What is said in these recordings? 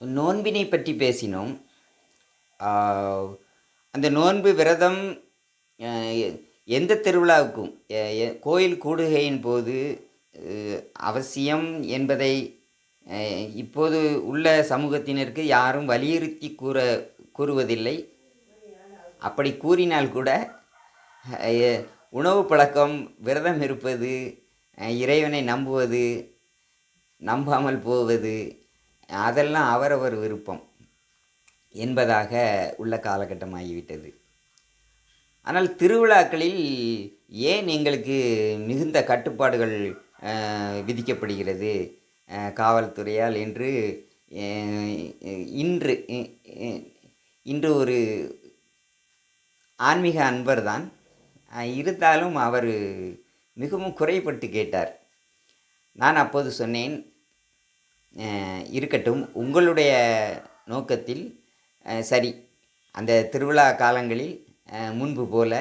நோன்பினை பற்றி பேசினோம். அந்த நோன்பு விரதம் எந்த திருவிழாவுக்கும் கோயில் கூடுகையின் போது அவசியம் என்பதை இப்போது உள்ள சமூகத்தினருக்கு யாரும் வலியுறுத்தி கூற கூறுவதில்லை. அப்படி கூறினால் கூட உணவு பழக்கம் விரதம் இருப்பது இறைவனை நம்புவது நம்பாமல் போவது அதெல்லாம் அவரவர் விருப்பம் என்பதாக உள்ள காலகட்டமாகிவிட்டது. ஆனால் திருவிழாக்களில் ஏன் எங்களுக்கு மிகுந்த கட்டுப்பாடுகள் விதிக்கப்படுகிறது காவல்துறையால் என்று இன்று இன்று ஒரு ஆன்மீக அன்பர் தான் இருந்தாலும் அவர் மிகவும் குறைபட்டு கேட்டார். நான் அப்போது சொன்னேன் இருக்கட்டும். உங்களுடைய நோக்கத்தில் சரி அந்த திருவிழா காலங்களில் முன்பு போல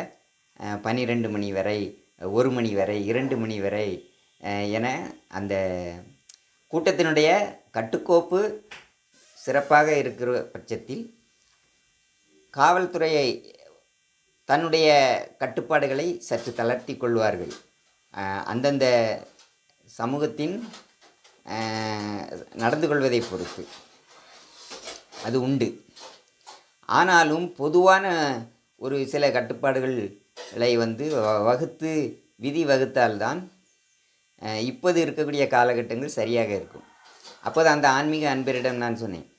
பன்னிரெண்டு மணி வரை ஒரு மணி வரை இரண்டு மணி வரை என அந்த கூட்டத்தினுடைய கட்டுக்கோப்பு சிறப்பாக இருக்கிற பட்சத்தில் காவல்துறையை தன்னுடைய கட்டுப்பாடுகளை சற்று தளர்த்தி கொள்வார்கள். அந்தந்த சமூகத்தின் நடந்து கொள்வதை பொறுத்து. அது உண்டு. ஆனாலும் பொதுவான ஒரு சில கட்டுப்பாடுகளை வந்து வ- வகுத்து விதி வகுத்தால்தான் இப்போது இருக்கக்கூடிய காலகட்டங்கள் சரியாக இருக்கும். அப்போது அந்த ஆன்மீக அன்பரிடம் நான் சொன்னேன்.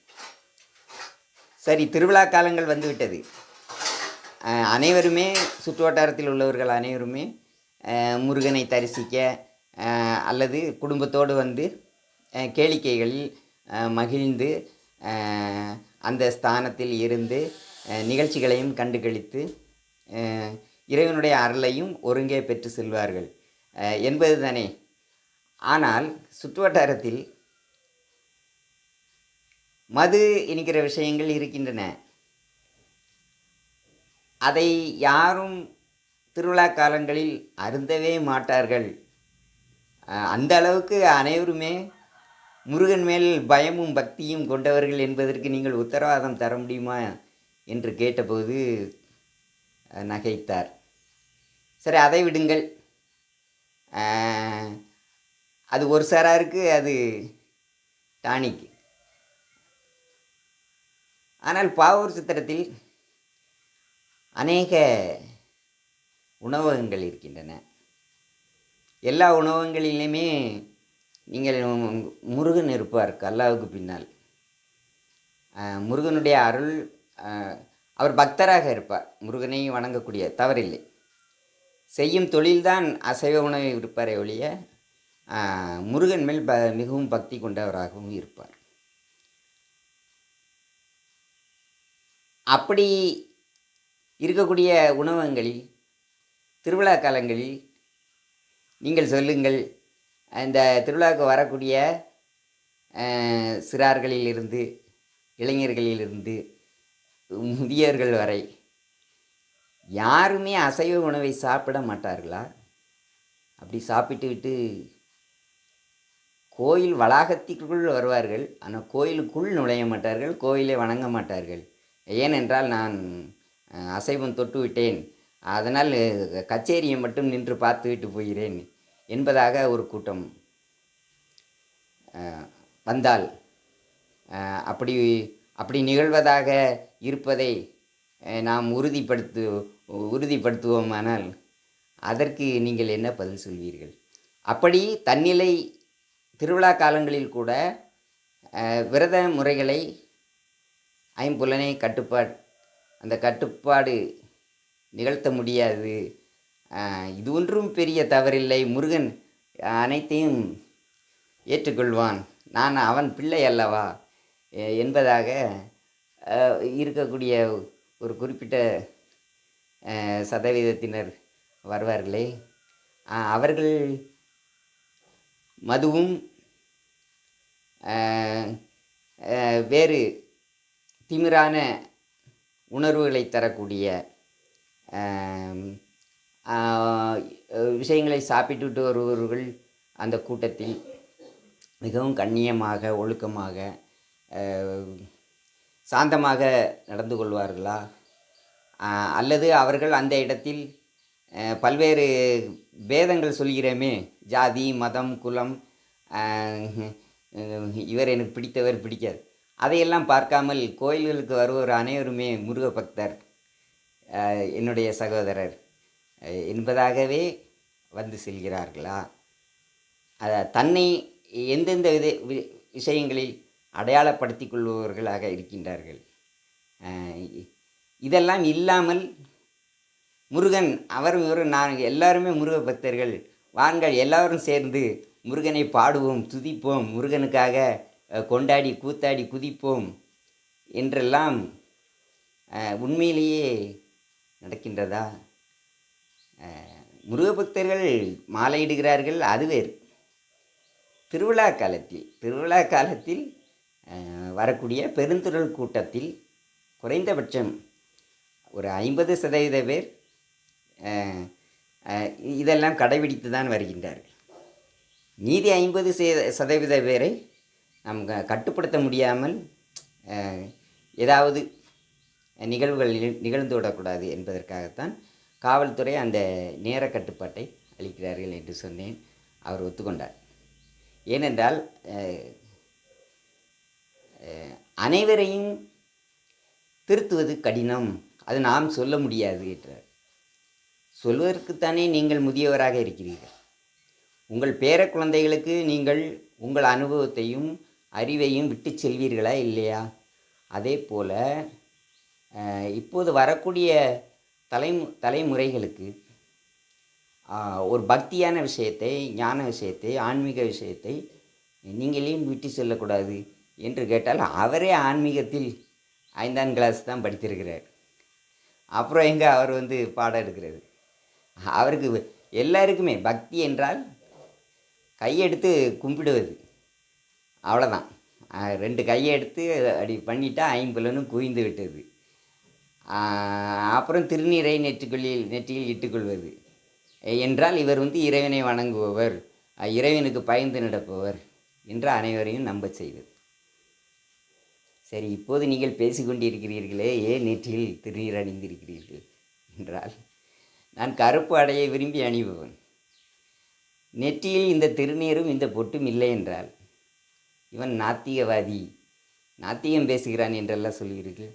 சரி திருவிழா காலங்கள் வந்துவிட்டது. அனைவருமே சுற்று வட்டாரத்தில் உள்ளவர்கள் அனைவருமே முருகனை தரிசிக்க அல்லது குடும்பத்தோடு வந்து கேளிக்கைகளில் மகிழ்ந்து அந்த ஸ்தானத்தில் இருந்து நிகழ்ச்சிகளையும் கண்டு களித்து இறைவனுடைய அருளையும் ஒருங்கே பெற்று செல்வார்கள். என்பது தானே ஆனால் சுற்றுவட்டாரத்தில் மது என்கிற விஷயங்கள் இருக்கின்றன. அதை யாரும் திருவிழா காலங்களில் அருந்தவே மாட்டார்கள். அந்த அளவுக்கு அனைவருமே முருகன் மேல் பயமும் பக்தியும் கொண்டவர்கள் என்பதற்கு நீங்கள் உத்தரவாதம் தர முடியுமா என்று கேட்டபோது நகைத்தார். சரி அதை விடுங்கள். அது ஒரு சாராருக்கு அது டானிக் ஆனால் பாவூர் சித்திரத்தில் அநேக உணவகங்கள் இருக்கின்றன. எல்லா உணவகங்களிலுமே நீங்கள் முருகன் இருப்பார் அல்லாவுக்கு பின்னால். முருகனுடைய அருள் அவர் பக்தராக இருப்பார். முருகனை வணங்கக்கூடிய தவறில்லை. செய்யும் தொழில்தான் அசைவ உணவை இருப்பாரே ஒழிய முருகன் மேல் ப மிகவும் பக்தி கொண்டவராகவும் இருப்பார். அப்படி இருக்கக்கூடிய உணவகங்களில் திருவிழா காலங்களில் நீங்கள் சொல்லுங்கள் இந்த திருவிழாவுக்கு வரக்கூடிய சிறார்களிலிருந்து இளைஞர்களிலிருந்து முதியவர்கள் வரை யாருமே அசைவ உணவை சாப்பிட மாட்டார்களா? அப்படி சாப்பிட்டு விட்டு கோயில் வளாகத்திற்குள் வருவார்கள். ஆனால் கோயிலுக்குள் நுழைய மாட்டார்கள் கோயிலை வணங்க மாட்டார்கள். ஏனென்றால் நான் அசைவம் தொட்டு விட்டேன். அதனால் கச்சேரியை மட்டும் நின்று பார்த்து விட்டு போகிறேன். என்பதாக ஒரு கூட்டம் வந்தால் அப்படி அப்படி நிகழ்வதாக இருப்பதை நாம் உறுதிப்படுத்து உறுதிப்படுத்துவோமானால் அதற்கு நீங்கள் என்ன பதில் சொல்வீர்கள்? அப்படி தன்னிலை திருவிழா காலங்களில் கூட விரத முறைகளை ஐம்புலனை கட்டுப்பாடு அந்த கட்டுப்பாடு நிகழ்த்த முடியாது. இது ஒன்றும் பெரிய தவறில்லை. முருகன் அனைத்தையும் ஏற்றுக்கொள்வான். நான் அவன் பிள்ளை அல்லவா? என்பதாக இருக்கக்கூடிய ஒரு குறிப்பிட்ட சதவீதத்தினர் வருவார்களே. அவர்கள் மதுவும் வேறு திமிரான உணர்வுகளை தரக்கூடிய விஷயங்களை சாப்பிட்டுட்டு வருபவர்கள் அந்த கூட்டத்தில் மிகவும் கண்ணியமாக ஒழுக்கமாக சாந்தமாக நடந்து கொள்வார்களா? அல்லது அவர்கள் அந்த இடத்தில் பல்வேறு பேதங்கள் சொல்கிறோமே ஜாதி மதம் குலம் இவர் எனக்கு பிடித்தவர் பிடிக்காது. அதையெல்லாம் பார்க்காமல் கோயில்களுக்கு வருவோர் அனைவருமே முருக பக்தர் என்னுடைய சகோதரர். என்பதாகவே வந்து செல்கிறார்களா? அதை தன்னை எந்தெந்த வித வி- விஷயங்களில் அடையாளப்படுத்திக் கொள்பவர்களாக இருக்கின்றார்கள்? இதெல்லாம் இல்லாமல் முருகன் அவர் இவரும் நான் எல்லாருமே முருக பக்தர்கள். வாங்கள் எல்லாரும் சேர்ந்து முருகனை பாடுவோம் துதிப்போம் முருகனுக்காக கொண்டாடி கூத்தாடி குதிப்போம் என்றெல்லாம் உண்மையிலேயே நடக்கின்றதா? முருகபக்தர்கள் மாலையிடுகிறார்கள் அது வேறு. திருவிழா காலத்தில் திருவிழா காலத்தில் வரக்கூடிய பெருந்திரள் கூட்டத்தில் குறைந்தபட்சம் ஒரு ஐம்பது சதவீத பேர் இதெல்லாம் கடைபிடித்து தான் வருகின்றார்கள். நீதி ஐம்பது சதவீத பேரை நாம் க- கட்டுப்படுத்த முடியாமல் ஏதாவது நிகழ்வுகள் நிகழ்- நிகழ்ந்து விடக்கூடாது என்பதற்காகத்தான் காவல்துறை அந்த நேர கட்டுப்பாட்டை அளிக்கிறார்கள் என்று சொன்னேன். அவர் ஒத்துக்கொண்டார். ஏனென்றால் அனைவரையும் திருத்துவது கடினம். அது நாம் சொல்ல முடியாது என்றார். சொல்வதற்குத்தானே நீங்கள் முதியவராக இருக்கிறீர்கள். உங்கள் பேர குழந்தைகளுக்கு நீங்கள் உங்கள் அனுபவத்தையும் அறிவையும் விட்டு செல்வீர்களா இல்லையா? அதே போல் இப்போது வரக்கூடிய தலைமு தலைமுறைகளுக்கு ஒரு பக்தியான விஷயத்தை ஞான விஷயத்தை ஆன்மீக விஷயத்தை நீங்களையும் விட்டு செல்லக்கூடாது என்று கேட்டால் அவரே ஆன்மீகத்தில் ஐந்தாம் கிளாஸ் தான் படித்திருக்கிறார். அப்புறம் எங்கே அவர் வந்து பாடம் எடுக்கிறது? அவருக்கு எல்லாருக்குமே பக்தி என்றால் கையெடுத்து கும்பிடுவது. அவ்வளோதான் ரெண்டு கையை எடுத்து அப்படி பண்ணிட்டா ஐம்பலனும் குவிந்து விட்டது. அப்புறம் திருநீரை நெற்றிக்குள்ளில் நெற்றியில் இட்டுக்கொள்வது. என்றால் இவர் வந்து இறைவனை வணங்குபவர் இறைவனுக்கு பயந்து நடப்பவர் என்று அனைவரையும் நம்பச் செய்வது. சரி இப்போது நீங்கள் பேசிக்கொண்டிருக்கிறீர்களே ஏன் நெற்றியில் திருநீர் அணிந்திருக்கிறீர்கள் என்றால் நான் கருப்பு அடையை விரும்பி அணிபவன். நெற்றியில் இந்த திருநீரும் இந்த பொட்டும் இல்லை என்றால் இவன் நாத்திகவாதி நாத்தியம் பேசுகிறான் என்றெல்லாம் சொல்கிறீர்கள்.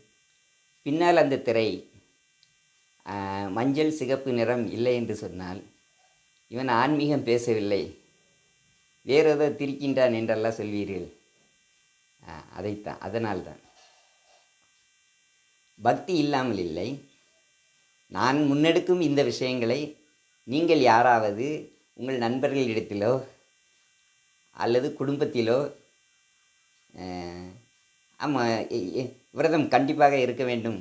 பின்னால் அந்த திரை மஞ்சள் சிகப்பு நிறம் இல்லை என்று சொன்னால் இவன் ஆன்மீகம் பேசவில்லை. வேறு ஏதோ திரிக்கின்றான் என்றெல்லாம் சொல்வீர்கள். அதைத்தான் அதனால்தான். பக்தி இல்லாமல் இல்லை. நான் முன்னெடுக்கும் இந்த விஷயங்களை நீங்கள் யாராவது உங்கள் நண்பர்களிடத்திலோ அல்லது குடும்பத்திலோ ஆமாம் விரதம் கண்டிப்பாக இருக்க வேண்டும்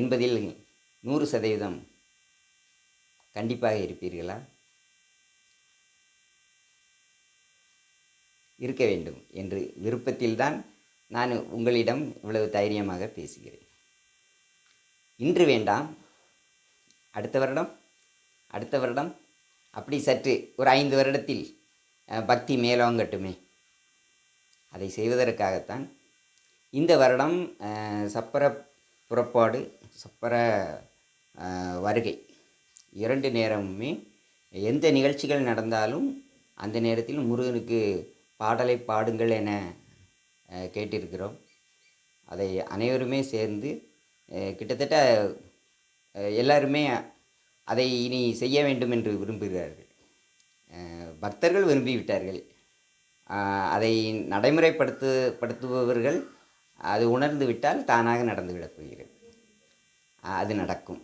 என்பதில் நூறு சதவீதம் கண்டிப்பாக இருப்பீர்களா? இருக்க வேண்டும் என்று விருப்பத்தில்தான் நான் உங்களிடம் இவ்வளவு தைரியமாக பேசுகிறேன். இன்று வேண்டாம். அடுத்த வருடம் அடுத்த வருடம். அப்படி சற்று ஒரு ஐந்து வருடத்தில் பக்தி மேலோங்கட்டுமே. அதை செய்வதற்காகத்தான் இந்த வருடம் சப்பர புறப்பாடு சப்பர வருகை. இரண்டு நேரமுமே எந்த நிகழ்ச்சிகள் நடந்தாலும் அந்த நேரத்தில் முருகனுக்கு பாடலை பாடுங்கள் என கேட்டிருக்கிறோம். அதை அனைவருமே சேர்ந்து கிட்டத்தட்ட எல்லாருமே அதை இனி செய்ய வேண்டும் என்று விரும்புகிறார்கள். பக்தர்கள் விரும்பிவிட்டார்கள். அதை நடைமுறைப்படுத்து படுத்துபவர்கள் அது உணர்ந்து விட்டால் தானாக நடந்துவிடப் போகிறது. அது நடக்கும்.